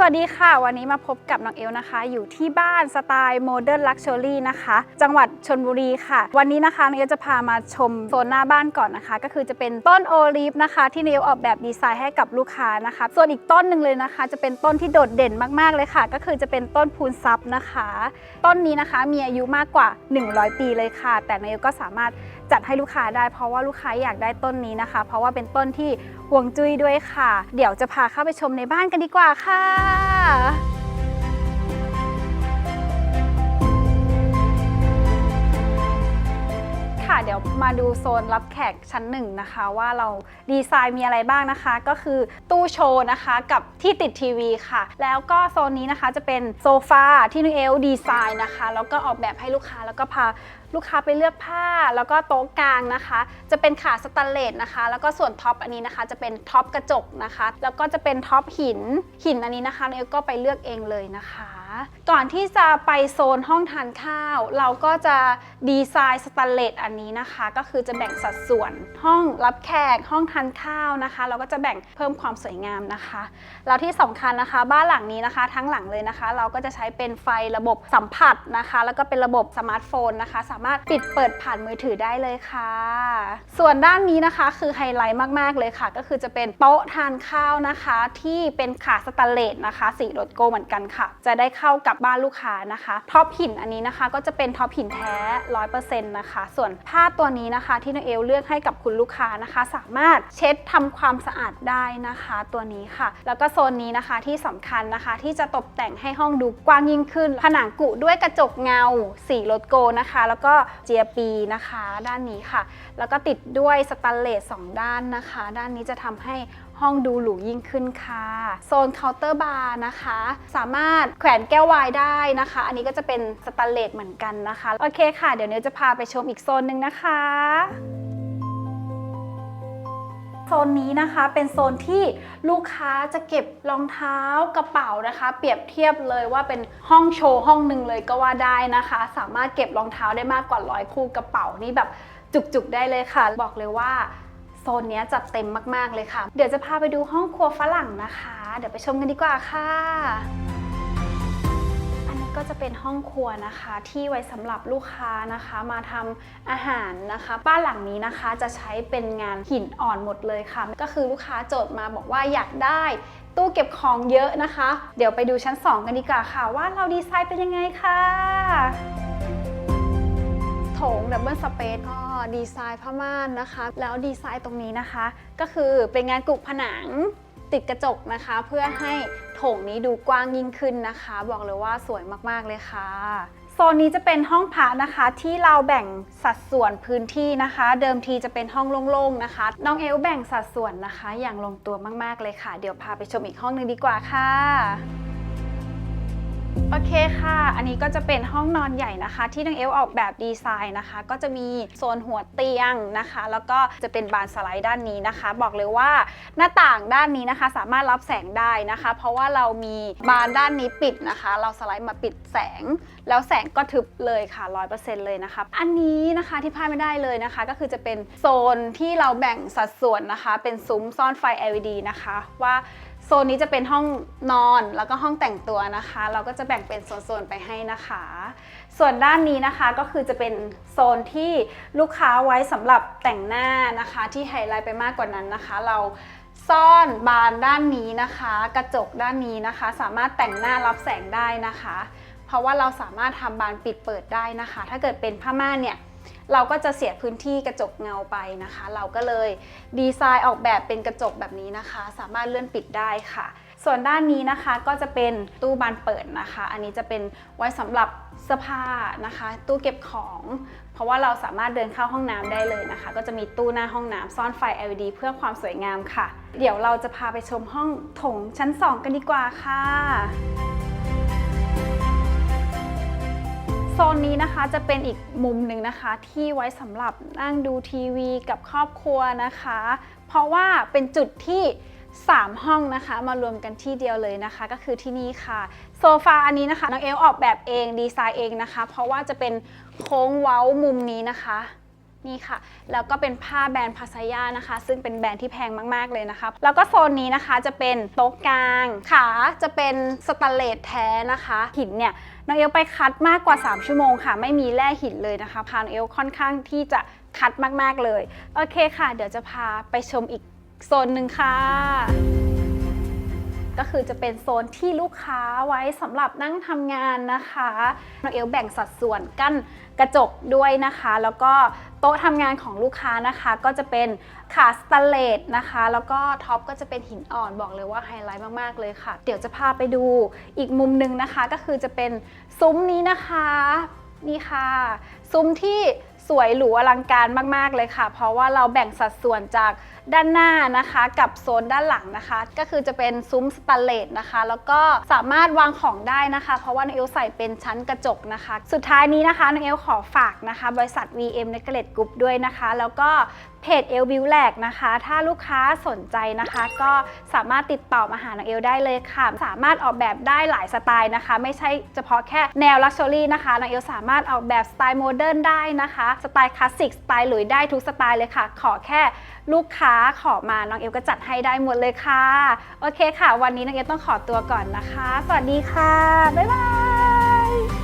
สวัสดีค่ะ วันนี้มาพบกับน้องเอลนะคะ อยู่ที่บ้านสไตล์โมเดิร์นลักชัวรี่นะคะ จังหวัดชนบุรีค่ะ วันนี้นะคะน้องเอลจะพามาชมโซนหน้าบ้านก่อนนะคะ ก็คือจะเป็นต้นโอลีฟนะคะ ที่น้องเอลออกแบบดีไซน์ให้กับลูกค้านะคะ ส่วนอีกต้นหนึ่งเลยนะคะ จะเป็นต้นที่โดดเด่นมากๆเลยค่ะ ก็คือจะเป็นต้นพูนซับนะคะ ต้นนี้นะคะมีอายุมากกว่า 100 ปีเลยค่ะ แต่น้องเอลก็สามารถ จัดให้ลูกค้าได้เพราะว่าลูกค้าอยากได้ต้นนี้นะคะ เพราะว่าเป็นต้นที่ห่วงจุ้ยด้วยค่ะ เดี๋ยวจะพาเข้าไปชมในบ้านกันดีกว่าค่ะค่ะเดี๋ยวมาดูโซนรับแขกชั้นหนึ่งนะคะว่าเราดีไซน์มีอะไรบ้างนะคะ ก็คือตู้โชว์นะคะกับที่ติดทีวีค่ะ แล้วก็โซนนี้นะคะจะเป็นโซฟาที่นุเอลดีไซน์นะคะ แล้วก็ออกแบบให้ลูกค้าแล้วก็พาลูกค้าไปเลือกผ้าแล้วก็โต๊ะกลางนะคะ จะเป็นขาสแตนเลสนะคะ แล้วก็ส่วนท็อปอันนี้นะคะ จะเป็นท็อปกระจกนะคะ แล้วก็จะเป็นท็อปหินหินอันนี้นะคะนุเอลก็ไปเลือกเองเลยนะคะ ก่อนที่จะไปโซนห้องทานข้าว เราก็จะดีไซน์สแตนเลสอันนี้นะคะ ก็คือจะแบ่งสัดส่วนห้องรับแขกห้องทานข้าวนะคะ เราก็จะแบ่งเพิ่มความสวยงามนะคะแล้วที่สำคัญนะคะ บ้านหลังนี้นะคะ ทั้งหลังเลยนะคะ เราก็จะใช้เป็นไฟระบบสัมผัสนะคะ แล้วก็เป็นระบบสมาร์ทโฟนนะคะสามารถปิดเปิดผ่านมือถือได้เลยค่ะ ส่วนด้านนี้นะคะคือไฮไลท์มาก ๆ เลยค่ะ ก็คือจะเป็นโต๊ะทานข้าวนะคะ ที่เป็นขาสแตนเลสนะคะสีโรดโกเหมือนกันค่ะ จะได้เข้ากับบ้านลูกค้านะคะท็อปหินอันนี้นะคะ ก็จะเป็นท็อปหินแท้100%นะคะ ส่วนผ้าตัวนี้นะคะ ที่น้องเอลเลือกให้กับคุณลูกค้านะคะ สามารถเช็ดทำความสะอาดได้นะคะ ตัวนี้ค่ะ แล้วก็โซนนี้นะคะที่สำคัญนะคะที่จะตกแต่งให้ห้องดูกว้างยิ่งขึ้น ผนังกุด้วยกระจกเงาสีโรดโกนะคะ แล้วก็เจียปีนะคะ ด้านนี้ค่ะ แล้วก็ติดด้วยสแตนเลสสองด้านนะคะ ด้านนี้จะทำให้ห้องดูหรูยิ่งขึ้นค่ะ โซนเคาน์เตอร์บาร์นะคะ สามารถแขวนแก้วไวน์ได้นะคะ อันนี้ก็จะเป็นสแตนเลสเหมือนกันนะคะ โอเคค่ะ เดี๋ยวเนี้จะพาไปชมอีกโซนหนึ่งนะคะ โซนนี้นะคะเป็นโซนที่ลูกค้าจะเก็บรองเท้ากระเป๋านะคะ เปรียบเทียบเลยว่าเป็นห้องโชว์ห้องหนึ่งเลยก็ว่าได้นะคะ สามารถเก็บรองเท้าได้มากกว่าร้อยคู่กระเป๋านี่แบบจุกๆได้เลยค่ะ บอกเลยว่าโซนนี้จัดเต็มมากๆเลยค่ะ เดี๋ยวจะพาไปดูห้องครัวฝรั่งนะคะ เดี๋ยวไปชมกันดีกว่าค่ะ ก็จะเป็นห้องครัวนะคะ ที่ไว้สำหรับลูกค้านะคะ มาทำอาหารนะคะ บ้านหลังนี้นะคะจะใช้เป็นงานหินอ่อนหมดเลยค่ะ ก็คือลูกค้าโจทย์มาบอกว่าอยากได้ตู้เก็บของเยอะนะคะ เดี๋ยวไปดูชั้น 2 กันดีกว่าค่ะ ว่าเราดีไซน์เป็นยังไงค่ะโถงดับเบิลสเปซก็ดีไซน์ผ้าม่านนะคะ แล้วดีไซน์ตรงนี้นะคะ ก็คือเป็นงานกรุผนัง ติดกระจกนะคะ เพื่อให้โถงนี้ดูกว้างยิ่งขึ้นนะคะ บอกเลยว่าสวยมากๆเลยค่ะโซนนี้จะเป็นห้องพักนะคะที่เราแบ่งสัดส่วนพื้นที่นะคะ เดิมทีจะเป็นห้องโล่งๆนะคะ น้องเอลแบ่งสัดส่วนนะคะ อย่างลงตัวมากๆเลยค่ะ เดี๋ยวพาไปชมอีกห้องหนึ่งดีกว่าค่ะ โอเคค่ะ อันนี้ก็จะเป็นห้องนอนใหญ่นะคะ ที่น้องเอลออกแบบดีไซน์นะคะ ก็จะมีโซนหัวเตียงนะคะ แล้วก็จะเป็นบานสไลด์ด้านนี้นะคะ บอกเลยว่าหน้าต่างด้านนี้นะคะ สามารถรับแสงได้นะคะ เพราะว่าเรามีบานด้านนี้ปิดนะคะ เราสไลด์มาปิดแสง แล้วแสงก็ทึบเลยค่ะ 100%เลยนะคะ อันนี้นะคะที่พลาดไม่ได้เลยนะคะ ก็คือจะเป็นโซนที่เราแบ่งสัดส่วนนะคะ เป็นซุ้มซ่อนไฟ LED นะคะว่า โซนนี้จะเป็นห้องนอนแล้วก็ห้องแต่งตัวนะคะ เราก็จะแบ่งเป็นโซนๆไปให้นะคะ ส่วนด้านนี้นะคะก็คือจะเป็นโซนที่ลูกค้าไว้สำหรับแต่งหน้านะคะ ที่ไฮไลท์ไปมากกว่านั้นนะคะ เราซ่อนบานด้านนี้นะคะ กระจกด้านนี้นะคะ สามารถแต่งหน้ารับแสงได้นะคะ เพราะว่าเราสามารถทำบานปิดเปิดได้นะคะ ถ้าเกิดเป็นผ้าม่านเนี่ย เราก็จะเสียพื้นที่กระจกเงาไปนะคะ เราก็เลยดีไซน์ออกแบบเป็นกระจกแบบนี้นะคะ สามารถเลื่อนปิดได้ค่ะ ส่วนด้านนี้นะคะก็จะเป็นตู้บานเปิดนะคะ อันนี้จะเป็นไว้สำหรับเสื้อผ้านะคะ ตู้เก็บของ เพราะว่าเราสามารถเดินเข้าห้องน้ำได้เลยนะคะ ก็จะมีตู้หน้าห้องน้ำซ่อนไฟ LED เพื่อความสวยงามค่ะ เดี๋ยวเราจะพาไปชมห้องโถงชั้น 2 กันดีกว่าค่ะ ซนนี้นะคะจะเป็นอีกมุมหนึ่งนะคะ ที่ไว้สำหรับนั่งดูทีวีกับครอบครัวนะคะ เพราะว่าเป็นจุดที่ 3 ห้องนะคะ มารวมกันที่เดียวเลยนะคะ ก็คือที่นี่ค่ะโซฟาอันนี้นะคะน้องเอลออกแบบเองดีไซน์เองนะคะ เพราะว่าจะเป็นโค้งเว้ามุมนี้นะคะ นี่ค่ะ แล้วก็เป็นผ้าแบรนด์พาซายานะคะ ซึ่งเป็นแบรนด์ที่แพงมาก ๆ เลยนะคะ แล้วก็โซนนี้นะคะจะเป็นโต๊ะกลาง ขาจะเป็นสแตนเลสแท้นะคะ หินเนี่ยน้องเอลไปคัดมากกว่า 3 ชั่วโมงค่ะ ไม่มีแร่หินเลยนะคะ พาน้องเอลค่อนข้างที่จะคัดมาก ๆ เลย โอเคค่ะ เดี๋ยวจะพาไปชมอีกโซนหนึ่งค่ะ ก็คือจะเป็นโซนที่ลูกค้าไว้สำหรับนั่งทำงานนะคะน้องเอลแบ่งสัดส่วนกั้นกระจกด้วยนะคะ แล้วก็โต๊ะทำงานของลูกค้านะคะ ก็จะเป็นขาสแตนเลสนะคะ แล้วก็ท็อปก็จะเป็นหินอ่อนบอกเลยว่าไฮไลท์มากๆเลยค่ะ เดี๋ยวจะพาไปดูอีกมุมหนึ่งนะคะ ก็คือจะเป็นซุ้มนี้นะคะนี่ค่ะ ซุ้มที่ สวยหรูอลังการมากๆเลยค่ะ เพราะว่าเราแบ่งสัดส่วนจากด้านหน้านะคะกับโซนด้านหลังนะคะ ก็คือจะเป็นซุ้มสแตนเลสนะคะ แล้วก็สามารถวางของได้นะคะ เพราะว่าน้องเอลใส่เป็นชั้นกระจกนะคะ สุดท้ายนี้นะคะน้องเอลขอฝากนะคะ บริษัท VM n e g l e t Group ด้วยนะคะ แล้วก็เพจเอลบิวแลกนะคะ ถ้าลูกค้าสนใจนะคะ ก็สามารถติดต่อมาหาน้องเอลได้เลยค่ะ สามารถออกแบบได้หลายสไตล์นะคะ ไม่ใช่เฉพาะแค่แนวลักชัวรี่นะคะน้องเอลสามารถออกแบบสไตล์โมเดิร์นได้นะคะสไตล์คลาสสิกสไตล์หลุยได้ทุกสไตล์เลยค่ะ ขอแค่ลูกค้าขอมาน้องเอลก็จัดให้ได้หมดเลยค่ะ โอเคค่ะ วันนี้น้องเอลต้องขอตัวก่อนนะคะ สวัสดีค่ะ บ๊ายบาย